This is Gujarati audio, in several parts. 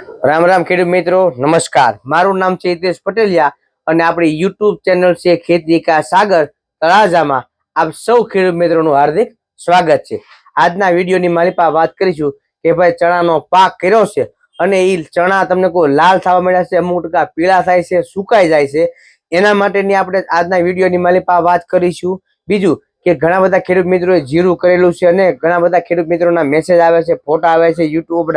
રામ રામ ખેડૂત મિત્રો, નમસ્કાર. મારું નામ છે હિતેશ પટેલિયા અને આપણી યુટ્યુબ ચેનલ છે ખેતી કા સાગર તળાજામાં આપ સૌ ખેડૂત મિત્રોનું હાર્દિક સ્વાગત છે. આજના વિડીયોની મારી પાસે વાત કરીશું કે ભાઈ ચણાનો પાક કર્યો છે અને એ ચણા તમને કોઈ લાલ થવા મળ્યા છે, અમુક ટકા પીળા થાય છે, સુકાઈ જાય છે. એના માટેની આપણે આજના વિડીયોની મારી પાસે વાત કરીશું. બીજું કે ઘણા બધા ખેડૂત મિત્રોએ જીરું કરેલું છે અને ઘણા બધા ખેડૂત મિત્રોના મેસેજ આવે છે ફોટા આવે છે યુટ્યુબ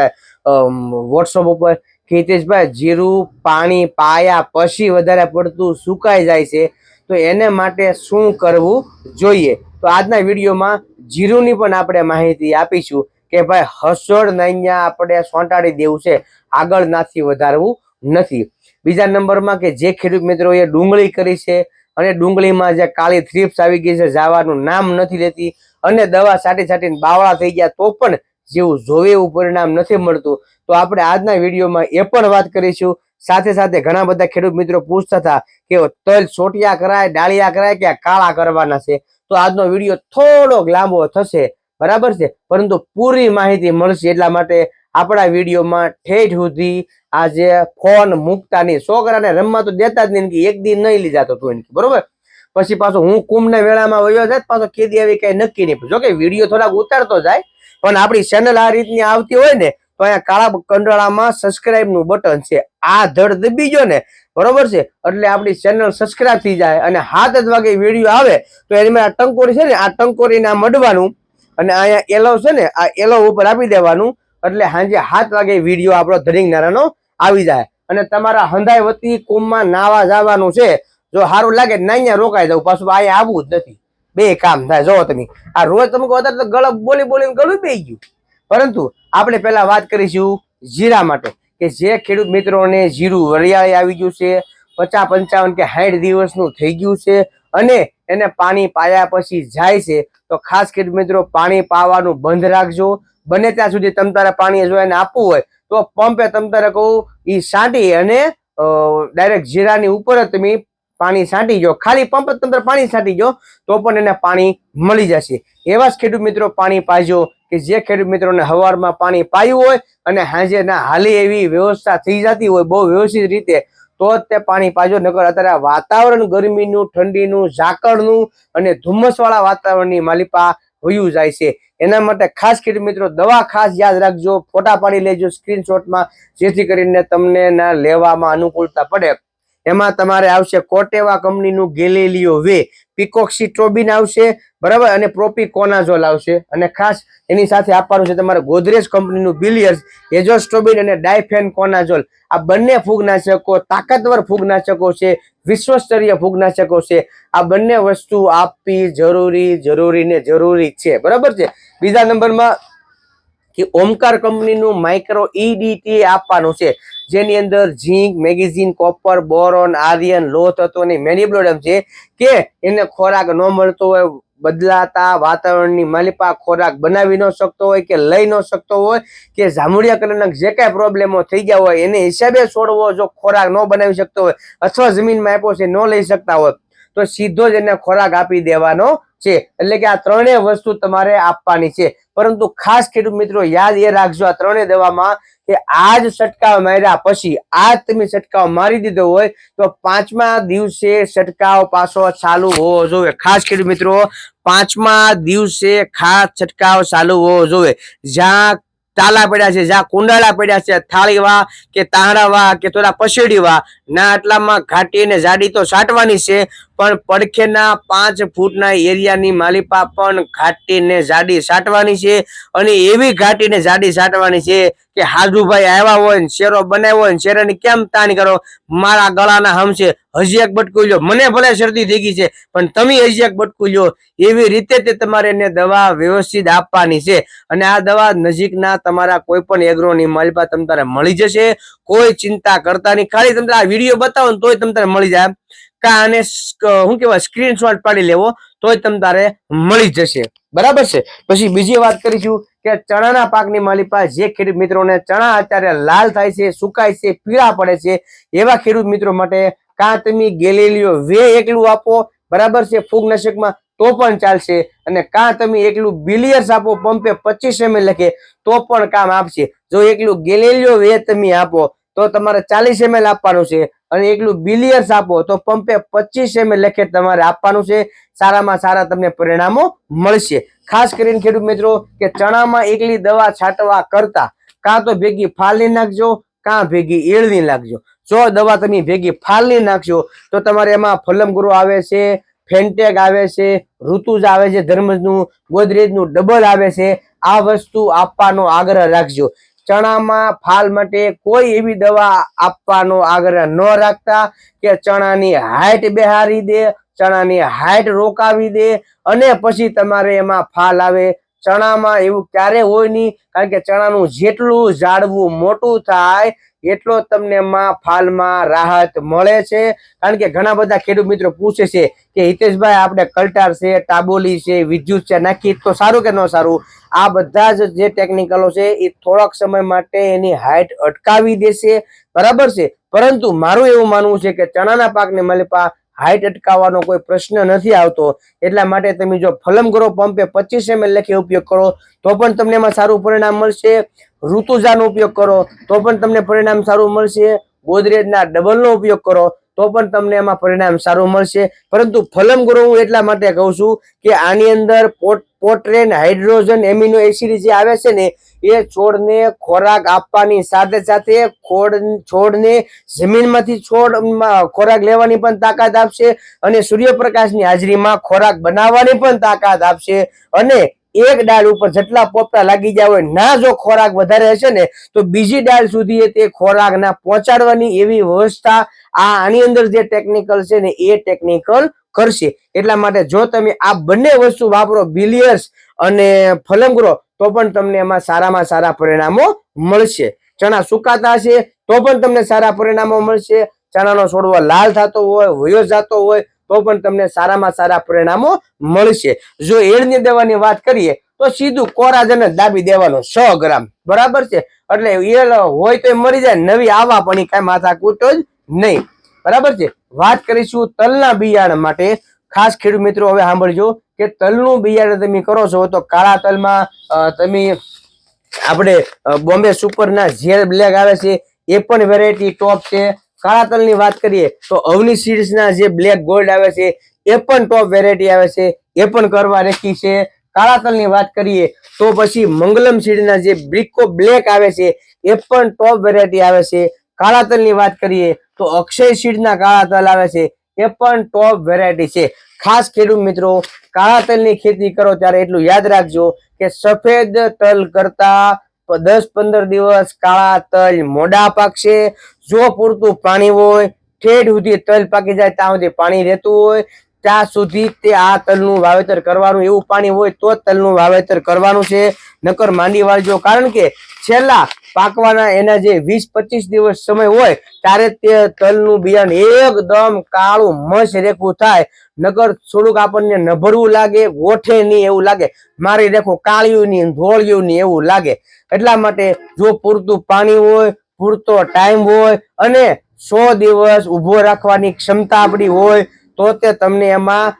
વોટ્સઅપ ઉપર કે હિતેશભાઈ, જીરું, પાણી, પાયા પછી વધારે પડતું સુકાઈ જાય છે. તો એને માટે શું કરવું જોઈએ? તો આજના વિડીયોમાં જીરુંની પણ આપણે માહિતી આપીશું કે ભાઈ હસોડ અહીંયા આપણે સોંટાડી દેવું છે, આગળ નાથી વધારવું નથી. બીજા નંબરમાં કે જે ખેડૂત મિત્રોએ ડુંગળી કરી છે અને ડુંગળીમાં જે કાળી થ્રીપ્સ આવી ગઈ છે, જવાનું નામ નથી લેતી. અને દવા છાંટી છાંટીને બાવળા થઈ ગયા, તો પણ જેવું જોવે એવું પરિણામ નથી મળતું. તો આપણે આજના વિડીયોમાં એ પણ વાત કરીશું. સાથે સાથે ઘણા બધા ખેડૂત મિત્રો પૂછતા હતા કે તલ સોટિયા કરાય, ડાળિયા કરાય કે કાળા કરવાના છે? તો આજનો વીડિયો થોડોક લાંબો થશે. બરાબર છે? પરંતુ પૂરી માહિતી મળશે એટલા માટે આપણા વિડીયોમાં ઠેઠ સુધી આજે ફોન મૂકતા નહીં છોકરાને રમવા તો દેતા જ નહીં એક દિન નહીં લીધા જતો તું બરોબર? પછી પાછો હું કુંભના વેળામાં વયો જાય પાછો કેદી આવી કઈ નક્કી નહીં. જો કે વીડિયો થોડાક ઉતારતો જાય, પણ આપણી ચેનલ આ રીતની આવતી હોય ને, તો અહીંયા કાળા કંડળામાં સબસ્ક્રાઇબનું બટન છે. આ ધડ દબી ગયો ને, બરોબર છે? એટલે આપણી ચેનલ સબસ્ક્રાઇબ થઈ જાય અને હાથ જ વાગે વીડિયો આવે, તો એની આ ટંકોરી છે ને, આ ટંકોરીને આ મડવાનું, અને અહીંયા એલો છે ને, આ એલો ઉપર આપી દેવાનું એટલે સાંજે સાત વાગે વીડિયો આપણો ધરીંગ નારાનો આવી જાય. અને તમારા હંધાઈ વતી કુંભમાં નાવા જવાનું છે. જો સારું લાગે ના અહીંયા રોકાઈ જવું. પાછું અહીંયા આવવું જ નથી. બે કામ થાય. જો તમે, આ રોજ તમે કહો તો ગળપ બોલી બોલીને ગળું બે ગયું. પરંતુ આપણે પહેલા વાત કરીશું જીરા માટે, કે જે ખેડૂત મિત્રોને જીરું વરિયાળી આવી ગયું છે, પચાસ પંચાવન કે સાઠ દિવસનું થઈ ગયું છે, અને એને પાણી પાયા પછી જાય છે, તો ખાસ ખેડૂત મિત્રો પાણી પાવાનું બંધ રાખજો. બને ત્યાં સુધી તમ તારે પાણી જો એને આપવું હોય, તો પંપે તમ તારે કહું એ છાંટી અને ડાયરેક્ટ જીરાની ઉપર જ તમે પાણી છાંટી જો. ખાલી પંપ તંત્ર પાણી છાંટી જો, તો પણ એને પાણી મળી જશે. એવા જ ખેડૂત મિત્રો પાણી પાજો કે જે ખેડૂત મિત્રોને હવારમાં પાણી પાયું હોય અને હાજે ના હાલી એવી વ્યવસ્થા થઈ જતી હોય, બહુ વ્યવસ્થિત રીતે, તો જ તે પાણી પાજો. નગર અત્યારે વાતાવરણ ગરમીનું, ઠંડીનું, ઝાકળનું અને ધુમ્મસવાળા વાતાવરણની માલિપા વયું જાય છે. એના માટે ખાસ ખેડૂત મિત્રો દવા ખાસ યાદ રાખજો. ફોટા પાડી લેજો સ્ક્રીનશોટમાં જેથી કરીને તમને લેવામાં અનુકૂળતા પડે. એમાં તમારે આવશે કોટેવા કંપનીનું ગેલેલિયો વે. પિકોક્સિટ્રોબિન આવશે, બરાબર? અને પ્રોપિકોનાઝોલ આવશે. અને ખાસ એની સાથે આપવાનું છે તમારે ગોદરેજ કંપનીનું બિલિયર્સ એજોસ્ટ્રોબિન અને ડાયફેન કોનાઝોલ આ બંને ફૂગનાશકો, તાકાતવર ફૂગનાશકો છે, વિશ્વસ્તરીય ફૂગનાશકો છે. આ બંને વસ્તુ આપવી જરૂરી જરૂરી ને જરૂરી છે. બરાબર છે? બીજા નંબરમાં કે ઓમકાર કંપનીનું માઇક્રો ઈડીટી આપવાનું છે. જેની અંદર zinc, magnesium, copper, boron, iron લો તત્વની મેનિબ્લોડમ છે કે એને ખોરાક ન મળતો હોય, બદલાતા વાતાવરણની માલિપા ખોરાક બનાવી ન શકતો હોય કે લઈ ન શકતો હોય કે જામુડિયા કલરના જે કાંઈ પ્રોબ્લેમો થઈ ગયા હોય, એને હિસાબે છોડવો, જો ખોરાક ન બનાવી શકતો હોય અથવા જમીનમાં આપ્યો છે, ન લઈ શકતા હોય તો સીધો જ એને ખોરાક આપી દેવાનો છે. એટલે કે આ ત્રણેય વસ્તુ તમારે આપવાની છે. પરંતુ ખાસ ખેડૂત મિત્રો યાદ એ રાખજો, આ ત્રણેય દવામાં કે આ છંટકાવ માર્યા પછી આ તમે છટકાવ મારી દીધો હોય, તો પાંચમા દિવસે છટકાવ પાછો ચાલુ હોવો જોઈએ. ખાસ ખેડૂત મિત્રો, પાંચમા દિવસે ખાસ છટકાવ ચાલુ હોવો જોઈએ. જ્યાં તાલા પડ્યા છે, જ્યાં કુંડાળા પડ્યા છે, થાળીવા કે તાંડાવા કે થોડા પછેડીવા, ના આટલામાં ઘાટી અને જાડી તો છાંટવાની છે પણ પડખેના પાંચ ફૂટના એરિયાની માલિપા પણ ઘાટીને જાડી છાંટવાની છે અને એવી ઘાટીને જાડી છાંટવાની છે કે હાજુભાઈ આવ્યા હોય ને શેરો બનાવ્યો હોય ને શેરાની કેમ તાણ કરો? મારા ગળાના હમ છે. હજી એક બટકું લ્યો. મને ભલે શરદી થઈ ગઈ છે, પણ તમે હજી એક બટકું લ્યો. એવી રીતે તે તમારે એને દવા વ્યવસ્થિત આપવાની છે. અને આ દવા નજીકના તમારા કોઈ પણ એગ્રોની માલિપા તમ તારે મળી જશે. કોઈ ચિંતા કરતા નહીં. ખાલી તમને આ વીડિયો બતાવો ને તોય તમ તારે મળી જાય. કા આને શું કહેવાય સ્ક્રીનશોટ પાડી લેવો, તોય તમ તારે મળી જશે. બરાબર છે? પછી બીજી વાત કરીશું કે ચણાના પાકની માલિપા જે ખેડૂત મિત્રોને ચણા અત્યારે લાલ થાય છે, સુકાય છે, પીળા પડે છે, એવા ખેડૂત મિત્રો માટે કાં તમે ગેલેલિયો વે એકલું આપો, બરાબર છે? ફૂગનાશકમાં તો પણ ચાલશે અને કાં તમે એકલું બિલિયર્સ આપો, પંપે પચીસ એમએલ લખે, તો પણ કામ આપશે. જો એકલું ગેલેલિયો વે તમે આપો તો તમારે ચાલીસ એમએલ આપવાનું છે અને એકલું બિલિયર્સ આપો તો પંપે પચીસ એમએલ લેખે તમારે આપવાનું છે. સારામાં સારા તમને પરિણામો મળશે. ખાસ કરીને ખેડૂત મિત્રો કે ચણામાં એકલી દવા છાંટવા કરતા કાં તો ભેગી ફાલની નાખજો, કાં ભેગી એળની નાખજો. જો દવા તમે ભેગી ફાલની નાખશો તો તમારે એમાં ફલમગુરો આવે છે ફેન્ટેક આવે છે ઋતુજ આવે છે ધર્મજનું ગોદરેજનું ડબલ આવે છે. આ વસ્તુ આપવાનો આગ્રહ રાખજો. ચણામાં ફાલ માટે કોઈ એવી દવા આપવાનો આગ્રહ ન રાખતા કે ચણાની હાઈટ બેહારી દે, ચણાની હાઈટ રોકાવી દે અને પછી તમારે એમાં ફાલ આવે. ચણામાં એવું ક્યારે હોય નહીં, કારણ કે ચણાનું જેટલું ઝાડવું મોટું થાય એટલો તમને એમાં ફાલમાં રાહત મળે છે. કારણ કે ઘણા બધા ખેડૂત મિત્રો પૂછે છે કે હિતેશભાઈ, આપણે કલ્ટાર છે, ટાબોલી છે, વિદ્યુત છે, નાખી તો સારું કે ન સારું? આ બધા જ જે ટેકનિકલો છે, એ થોડાક સમય માટે એની હાઈટ અટકાવી દેશે. બરાબર છે? પરંતુ મારું એવું માનવું છે કે ચણાના પાકને મલપા હાઈટ અટકાવવાનો કોઈ પ્રશ્ન નથી આવતો. એટલા માટે તમે જો ફલમ કરો પંપે પચીસ એમએલ લખી ઉપયોગ કરો, તો પણ તમને એમાં સારું પરિણામ મળશે. ઋતુજાનો ઉપયોગ કરો, તો પણ તમને પરિણામ સારું મળશે. ગોદરેજના ડબલનો ઉપયોગ કરો, તો પણ તમને એમાં પરિણામ સારું મળશે. પરંતુ ફલમ ગ્રો હું એટલા માટે કહું છું કે આની અંદર પોટ, પોટ્રેન, હાઇડ્રોજન, એમિનો એસિડ જે આવે છે ને, એ છોડને ખોરાક આપવાની સાથે સાથે ખોડ, છોડને જમીનમાંથી છોડ ખોરાક લેવાની પણ તાકાત આપશે અને સૂર્યપ્રકાશની હાજરીમાં ખોરાક બનાવવાની પણ તાકાત આપશે. અને એક ડાળ ઉપર જેટલા પોપટા લાગી ગયા હોય, ના જો ખોરાક વધારે હશે ને, તો બીજી ડાળ સુધી તે ખોરાકના પહોંચાડવાની એવી વ્યવસ્થા આ આની અંદર જે ટેકનિકલ છે ને, એ ટેકનિકલ કરશે. એટલા માટે જો તમે આ બંને વસ્તુ વાપરો, બિલિયર્સ અને ફલંગરો, તો પણ તમને એમાં સારામાં સારા પરિણામો મળશે. ચણા સુકાતા છે તો પણ તમને સારા પરિણામો મળશે. ચણાનો છોડવો લાલ થતો હોય, વયો જતો હોય તો પણ તમને સારામાં સારા પરિણામો મળશે. જો એળની દવાની વાત કરીએ, તો સીધું કોરાજન દાબી દેવાનો સો ગ્રામ. બરાબર છે? એટલે એળ હોય તો મરી જાય, નવી આવા પણ એ કાંઈ માથા કૂટો જ નહીં. બરાબર છે? વાત કરીશું તલના બિયારણ માટે. ખાસ ખેડૂત મિત્રો, હવે સાંભળજો કે તલનું બિયારણ તમે કરો છો તો કાળા તલમાં તમે આપણે બોમ્બે સુપરના ઝેર બ્લેક આવે છે, એ પણ વેરાયટી ટોપ છે. કાળા તલની વાત કરીએ તો અવની સીડ્સના જે બ્લેક ગોલ્ડ આવે છે, એ પણ ટોપ વેરાયટી આવે છે, એ પણ કરવા રેખી છે. કાળા તલની વાત કરીએ તો પછી મંગલમ સીડના જે બ્રિકો બ્લેક આવે છે, એ પણ ટોપ વેરાયટી આવે છે. કાળા તલની વાત કરીએ તો અક્ષય સીડના કાળા તલ આવે છે, એ પણ ટોપ વેરાયટી છે. ખાસ ખેડૂત મિત્રો, કાળા તલની ખેતી કરો ત્યારે એટલું યાદ રાખજો કે સફેદ તલ કરતા દસ પંદર દિવસ કાળા તલ મોડા પાકશે. જો પૂરતું પાણી હોય ઠેઠ સુધી તલ પાકી જાય, ત્યાં સુધી પાણી રહેતું હોય. ત્યાં સુધી તે આ તલનું વાવેતર કરવાનું, એવું પાણી હોય તો તલનું વાવેતર કરવાનું છે. નકર માંડી વાળજો કારણ કે છેલ્લા પાકવાના એના જે વીસ પચીસ દિવસ સમય હોય, ત્યારે તે તલનું બિયારણ એકદમ કાળું મસ રેખું થાય. નકર થોડુંક આપણને નભરવું લાગે ગોઠે નહીં એવું લાગે. મારી રેખું કાળિયું નહીં, ધોળિયું નહીં એવું લાગે. એટલા માટે જો પૂરતું પાણી હોય, પૂરતો ટાઈમ હોય અને સો દિવસ ઊભો રાખવાની ક્ષમતા આપણી હોય તો તે તમને એમાં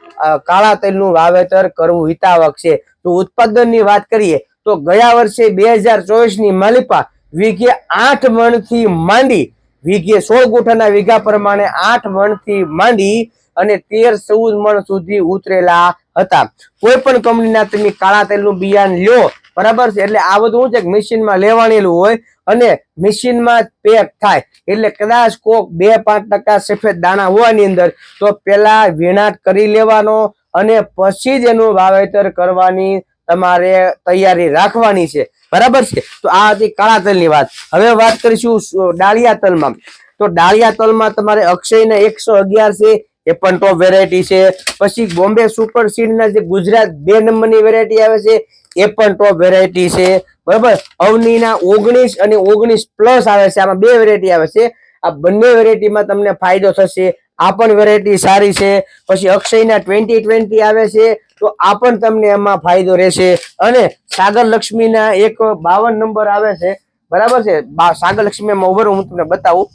કાળા તેલનું વાવેતર કરવું હિતાવક છે. તો ઉત્પાદનની વાત કરીએ, તો ગયા વર્ષે બે હજાર ચોવીસની માલિપા વીઘે આઠ મણથી માંડી, વીઘે સોળ ગુઠાના વીઘા પ્રમાણે આઠ મણથી માંડી અને તેર ચૌદ મણ સુધી ઉતરેલા હતા. કોઈ પણ કંપનીના તમે કાળા તેલનું બિયારણ લ્યો બરાબર છે? એટલે આ બધું શું છે મશીનમાં લેવાણેલું હોય અને મશીનમાં પેક થાય. એટલે કદાચ કોક બે પાંચ ટકા સફેદ દાણા હોવાની અંદર તો પેલા વીણાટ કરી લેવાનો અને પછી જ એનું વાવેતર કરવાની તમારે તૈયારી રાખવાની છે. બરાબર છે? તો આ હતી કાળા તલની વાત. હવે વાત કરીશું ડાળિયા તલમાં તો ડાળિયા તલમાં તમારે અક્ષયના એકસો અગિયાર છે, એ પણ ટોપ વેરાયટી છે. પછી બોમ્બે સુપર સીડના જે ગુજરાત બે નંબરની વેરાયટી આવે છે એ પણ ટોપ વેરાયટી છે. બરાબર? અવનીના ઓગણીસ અને ઓગણીસ પ્લસ આવે છે. આમાં બે વેરાયટી આવે છે. આ બંને વેરાયટીમાં તમને ફાયદો થશે. આ પણ વેરાયટી સારી છે. પછી અક્ષયના ટ્વેન્ટી ટ્વેન્ટી આવે છે. તો આ પણ તમને એમાં ફાયદો રહેશે. અને સાગર લક્ષ્મીના એક બાવન નંબર આવે છે. બરાબર છે? સાગર લક્ષ્મીમાં ઉભર હું તમને બતાવું.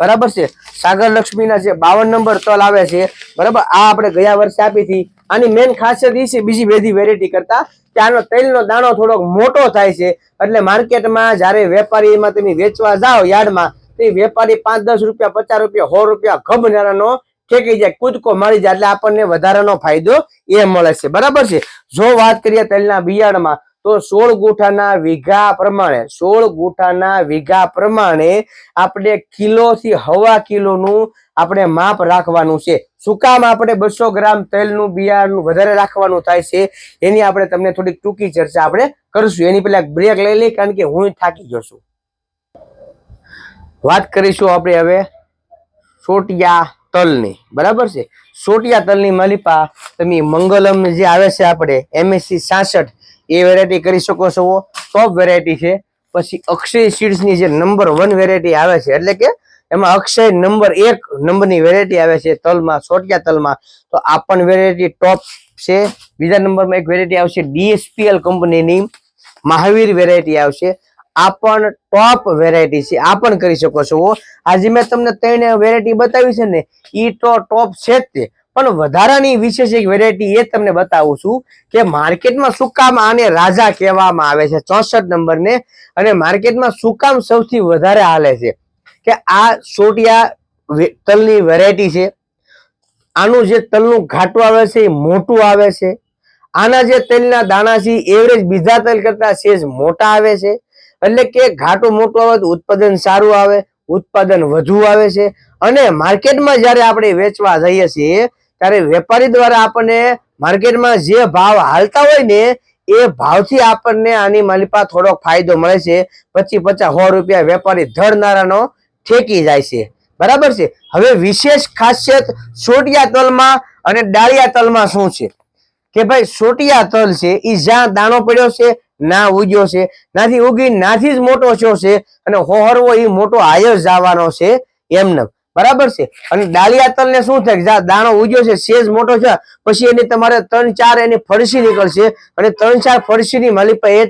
બરાબર છે? સાગર લક્ષ્મીના જે બાવન નંબર તલ આવે છે, બરાબર? આ આપણે ગયા વર્ષે આપી હતી. આની મેન ખાસિયત એ છે, બીજી બધી વેરાયટી કરતા કે આનો તેલનો દાણો થોડોક મોટો થાય છે. એટલે માર્કેટમાં જ્યારે વેપારીમાં તમે વેચવા જાઓ યાર્ડમાં, તો વેપારી પાંચ, દસ રૂપિયા, પચાસ રૂપિયા, સો રૂપિયા ગભનારાનો ઠેકી જાય, કૂદકો મારી જાય. એટલે આપણને વધારાનો ફાયદો એ મળે છે. બરાબર છે? જો વાત કરીએ તેલના બિયારણમાં તો સોળ ગુઠાના વીઘા પ્રમાણે, સોળ ગુઠાના વીઘા પ્રમાણે આપણે કિલો થી હવા કિલોનું આપણે માપ રાખવાનું છે. શું કામ આપણે બસો ગ્રામ તેલનું બિયારણનું વધારે રાખવાનું થાય છે. એની આપણે તમને થોડીક ટૂંકી ચર્ચા આપણે કરશું. એની પહેલા બ્રેક લઈ લઈ કારણ કે હું થાકી ગયો વાત કરીશું આપણે હવે સોટિયા તલની. બરાબર છે? સોટિયા તલની માલિપા તમે મંગલમ જે આવે છે આપણે એમએસસી સાસઠ એ વેરાયટી કરી શકો છો ટોપ વેરાયટી છે. પછી અક્ષય સીડ્સની જે નંબર વન વેરાયટી આવે છે, એટલે કે એમાં અક્ષય નંબર એક નંબરની વેરાયટી આવે છે તલમાં, સોટિયા તલમાં. તો આ પણ વેરાયટી ટોપ છે. બીજા નંબરમાં એક વેરાયટી આવશે ડીએસપીએલ કંપનીની મહાવીર વેરાયટી આવશે. આ પણ ટોપ વેરાયટી છે. આ પણ કરી શકો છો. આજે મેં તમને ત્રણ વેરાયટી બતાવી છે ને, ઈ તો ટોપ છે જ તે. પણ વધારાની વિશેષ એક વેરાયટી એ તમને બતાવું છું કે માર્કેટમાં શું કામ આને રાજા કહેવામાં આવે છે, ચોસઠ નંબરને. અને માર્કેટમાં શું કામ સૌથી વધારે હાલે છે કે આ સોટિયા તલની વેરાયટી છે. આનું જે તલનું ઘાટું આવે છે એ મોટું આવે છે. આના જે તેલના દાણા છે એવરેજ બીજા તેલ કરતા સેજ મોટા આવે છે. એટલે કે ઘાટું મોટું આવે તો ઉત્પાદન સારું આવે, ઉત્પાદન વધુ આવે છે. અને માર્કેટમાં જ્યારે આપણે વેચવા જઈએ છીએ ત્યારે વેપારી દ્વારા આપણને માર્કેટમાં જે ભાવ હાલતા હોય ને, એ ભાવથી આપણને આની માલિપા થોડોક ફાયદો મળે છે. પચીસ પચાસ સો રૂપિયા વેપારી ધરનારાનો ઠેકી જાય છે. બરાબર છે? હવે વિશેષ ખાસિયત સોટિયા તલમાં અને ડાળિયા તલમાં શું છે? કે ભાઈ સોટિયા તલ છે એ જ્યાં દાણો પડ્યો છે ના ઉગ્યો છે. નાથી ઉગી નાથી જ મોટો થયો છે અને હોહરવો એ મોટો આયો જ આવવાનો છે એમને બરાબર છે? અને ડાળિયા તલ ને શું થાય? જ્યાં દાણો ઉગ્યો છે, સેજ મોટો છે, પછી એની તમારે ત્રણ ચાર એની ફરસી નીકળશે. અને ત્રણ ચાર ફરસીની માલિક એ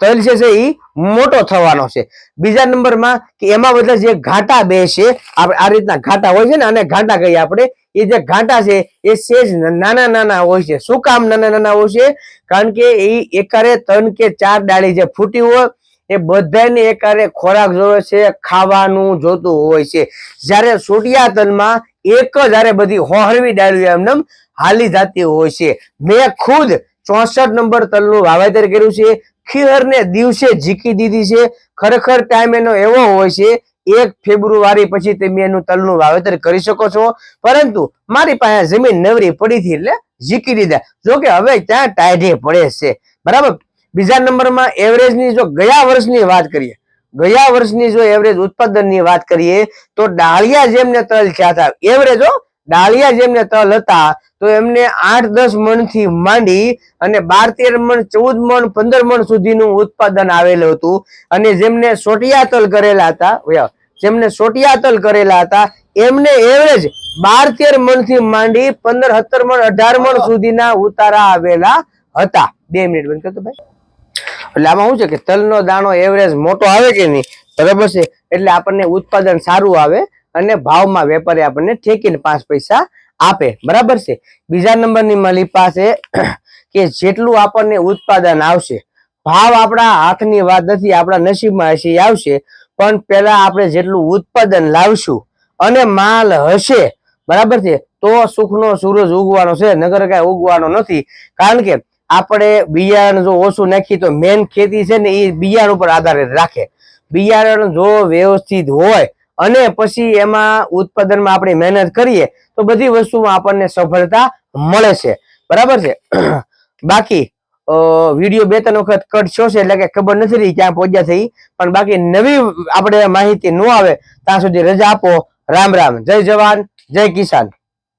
તલ જે છે એ મોટો થવાનો છે. બીજા નંબરમાં કે એમાં બધા જે ઘાટા બે છે, આ રીતના ઘાટા હોય છે ને અને ઘાટા કહીએ આપણે. એ જે ઘાટા છે, એ સેજ નાના નાના હોય છે. શું કામ નાના નાના હોય છે? કારણ કે એ એકારે ત્રણ કે ચાર ડાળી જે ફૂટી હોય એ બધાને એકારે ખોરાક જોવે છે, ખાવાનું જોતું હોય છે. જ્યારે સોટિયા તલમાં એક જ હારે બધી હોહરવી ડાળવી એમને હાલી જતી હોય છે. મેં ખુદ ચોસઠ નંબર તલનું વાવેતર કર્યું છે. ખીરને દિવસે ઝીકી દીધી છે. ખરેખર ટાઈમ એનો એવો હોય છે, એક ફેબ્રુઆરી પછી તમે એનું તલનું વાવેતર કરી શકો છો. પરંતુ મારી પાસે જમીન નવરી પડી હતી એટલે ઝીકી દીધા. જોકે હવે ત્યાં ટાઈઢે પડે છે. બરાબર? બીજા નંબરમાં એવરેજની જો ગયા વર્ષની વાત કરીએ ગયા વર્ષની જો એવરેજ ઉત્પાદનની વાત કરીએ તો ડાળિયા જેમને તલ થયા હતા એવરેજ હો ડાળિયા જેમને તલ હતા તો એમને આઠ દસ મણથી માંડી અને બાર તેર મણ ચૌદ મણ પંદર મણ સુધીનું ઉત્પાદન આવેલું હતું. અને જેમને સોટિયા તલ કરેલા હતા જેમને સોટિયા તલ કરેલા હતા એમને એવરેજ બાર તેર મણથી માંડી પંદર સત્તર મણ અઢાર મણ સુધીના ઉતારા આવેલા હતા. બે મિનિટ બંધ કરતો ભાઈ. એટલે આમાં શું છે કે તલનો દાણો એવરેજ મોટો આવે કે નહીં, બરાબર છે? એટલે આપણને ઉત્પાદન સારું આવે અને ભાવમાં વેપારી આપણને ઠેકીને પાંચ પૈસા આપે, બરાબર છે? બીજા નંબરની માલી પાસે કે જેટલું આપણને ઉત્પાદન આવશે, ભાવ આપણા હાથની વાત નથી, આપણા નસીબમાં હશે આવશે, પણ પેલા આપણે જેટલું ઉત્પાદન લાવશું અને માલ હશે, બરાબર છે? તો સુખનો સૂરજ ઉગવાનો છે, નગર કાંઈ ઉગવાનો નથી. કારણ કે આપણે બિયારણ જો ઓછું નાખીએ તો મેન ખેતી છે ને એ બિયારણ ઉપર આધારિત રાખે. બિયારણ જો વ્યવસ્થિત હોય અને પછી એમાં ઉત્પાદનમાં આપણે મહેનત કરીએ તો બધી વસ્તુમાં આપણને સફળતા મળે છે. બરાબર છે? બાકી વીડિયો બે ત્રણ વખત કટ થયો છે એટલે કે ખબર નથી રહી ક્યાં પહોંચ્યા થઈ પણ બાકી નવી આપણે માહિતી ન આવે ત્યાં સુધી રજા આપો. રામ રામ. જય જવાન, જય કિસાન.